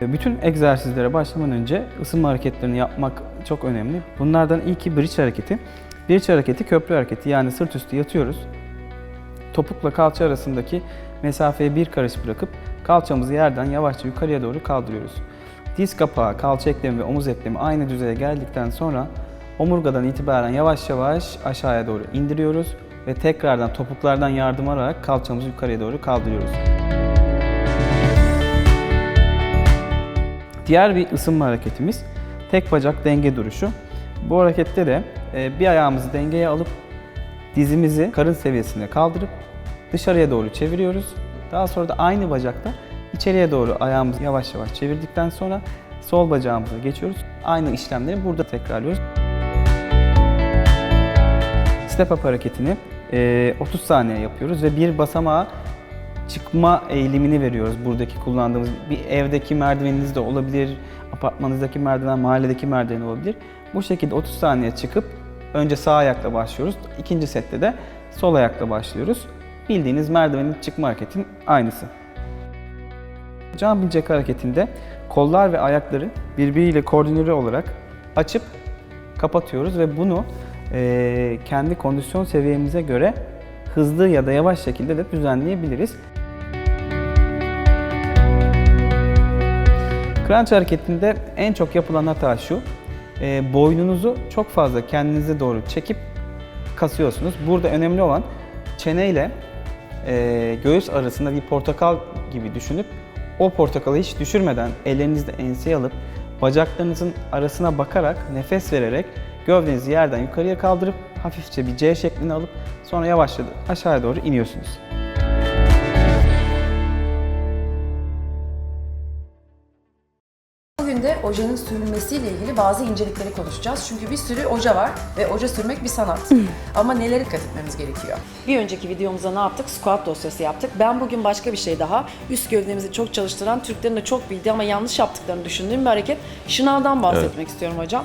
Bütün egzersizlere başlamadan önce ısınma hareketlerini yapmak çok önemli. Bunlardan ilki bridge hareketi. Bridge hareketi köprü hareketi yani sırt üstü yatıyoruz. Topukla kalça arasındaki mesafeyi bir karış bırakıp kalçamızı yerden yavaşça yukarıya doğru kaldırıyoruz. Diz kapağı, kalça eklemi ve omuz eklemi aynı düzeye geldikten sonra omurgadan itibaren yavaş yavaş aşağıya doğru indiriyoruz ve tekrardan topuklardan yardım alarak kalçamızı yukarıya doğru kaldırıyoruz. Diğer bir ısınma hareketimiz tek bacak denge duruşu. Bu harekette de e, bir ayağımızı dengeye alıp dizimizi karın seviyesine kaldırıp dışarıya doğru çeviriyoruz. Daha sonra da aynı bacakta içeriye doğru ayağımızı yavaş yavaş çevirdikten sonra sol bacağımıza geçiyoruz. Aynı işlemleri burada tekrarlıyoruz. Step up hareketini e, 30 saniye yapıyoruz ve bir basamağa çıkma eğilimini veriyoruz buradaki kullandığımız. Bir evdeki merdiveniniz de olabilir, apartmanınızdaki merdiven, mahalledeki merdiven olabilir. Bu şekilde 30 saniye çıkıp önce sağ ayakla başlıyoruz. İkinci sette de sol ayakla başlıyoruz. Bildiğiniz merdivenin çıkma hareketinin aynısı. Jumping jack hareketinde kollar ve ayakları birbiriyle koordineli olarak açıp kapatıyoruz ve bunu eee, kendi kondisyon seviyemize göre hızlı ya da yavaş şekilde de düzenleyebiliriz. Crunch hareketinde en çok yapılan hata şu. eee, boynunuzu çok fazla kendinize doğru çekip kasıyorsunuz. Burada önemli olan çeneyle eee göğüs arasında bir portakal gibi düşünüp o portakalı hiç düşürmeden ellerinizle enseye alıp bacaklarınızın arasına bakarak nefes vererek gövdenizi yerden yukarıya kaldırıp hafifçe bir C şeklini alıp sonra yavaşça aşağıya doğru iniyorsunuz. De ojenin sürülmesiyle ilgili bazı incelikleri konuşacağız. Çünkü bir sürü oje var ve oje sürmek bir sanat. Ama nelere dikkat etmemiz gerekiyor? Bir önceki videomuzda ne yaptık? Squat dosyası yaptık. Ben bugün başka bir şey daha. Üst gövdemizi çok çalıştıran, Türklerin de çok bildiği ama yanlış yaptıklarını düşündüğüm bir hareket. Şınavdan bahsetmek istiyorum hocam.